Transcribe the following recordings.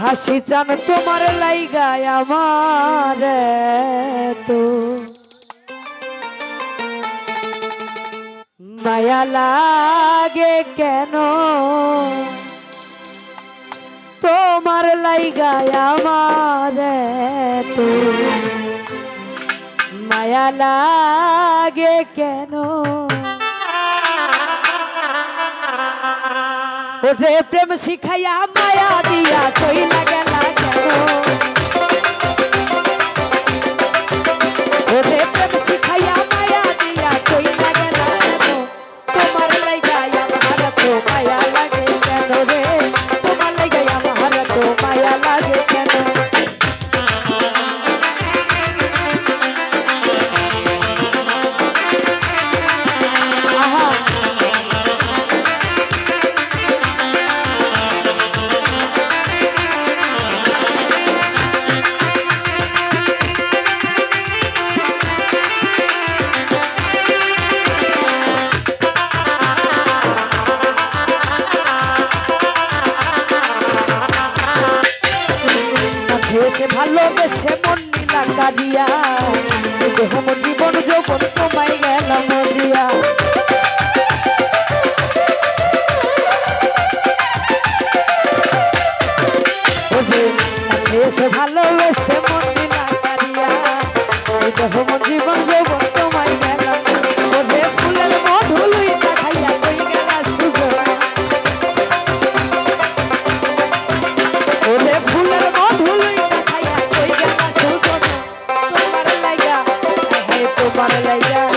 হাসি চান তোমার লাইগায় আমার তো। মায়া লাগে কেন? তোমার লাইগায় আমার তো। মায়া লাগে কেন? ওরে প্রেম শিখাইয়া মায়া দিয়া কইলা গেলা ভেসে ভালোবেসে মন নীলা কাঁদিয়া। দেহ মন জীবন যৌবন তোমায় গেলাম দিয়া। এসে ভালোবেসে হে তোমার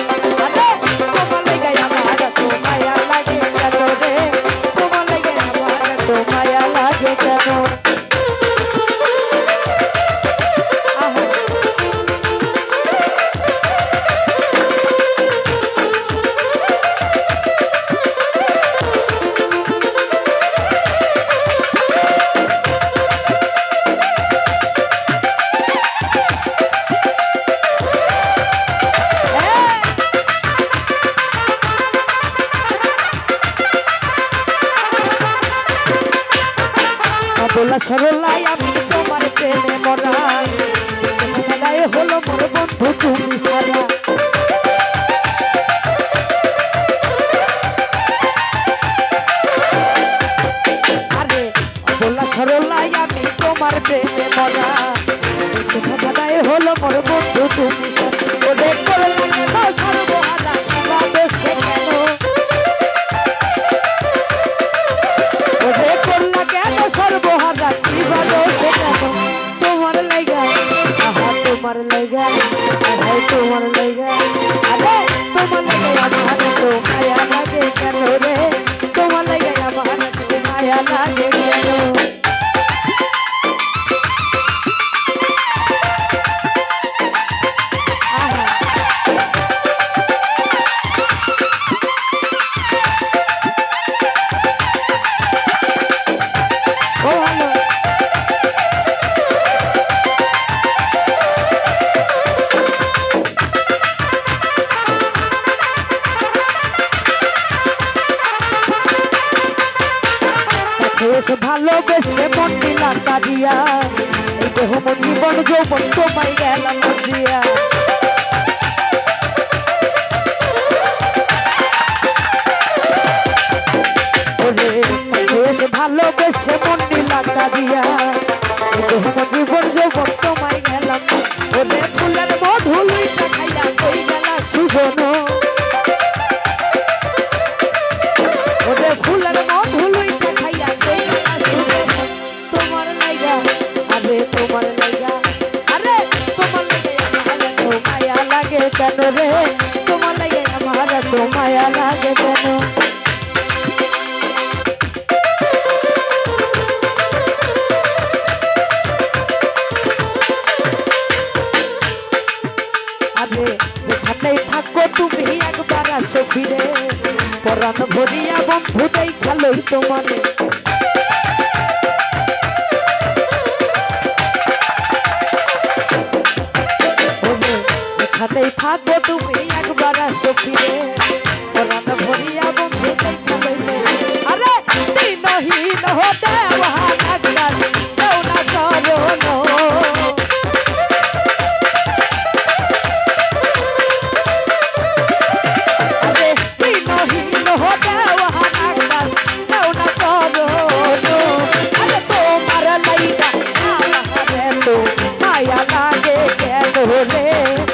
বলা সরলাই আমি তোমার প্রেমে মরা হলো মোর বন্ধু তুমি সারা। হলো মোর বন্ধু তুমি সারা। ওরে করলে লাইগা আহাই তোমার লাইগা ভালোবেসে মন দিলাম কাঁদিয়া এই জীবন যৌবন তোমায় গেলাম ভালোবেসে মন লাগে কেন রে, তোমার লাইগা আমার তো মায়া লাগে কেন? আরে, যেখানেই থাকো তুমি একবার আসো ফিরে। পরাণ ভরিয়া বন্ধু তোমারে থাকো তুমি একবার আসো ফিরে প্রাণ ভরিয়া বন্ধু দেখা পাইলে আরে দিনহীন হতে Olé, olé.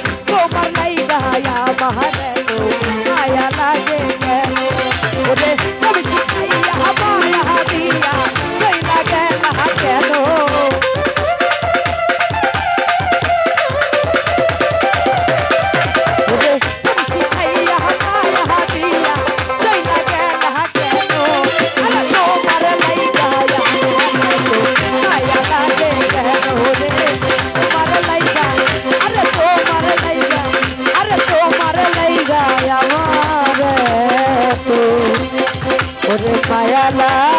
la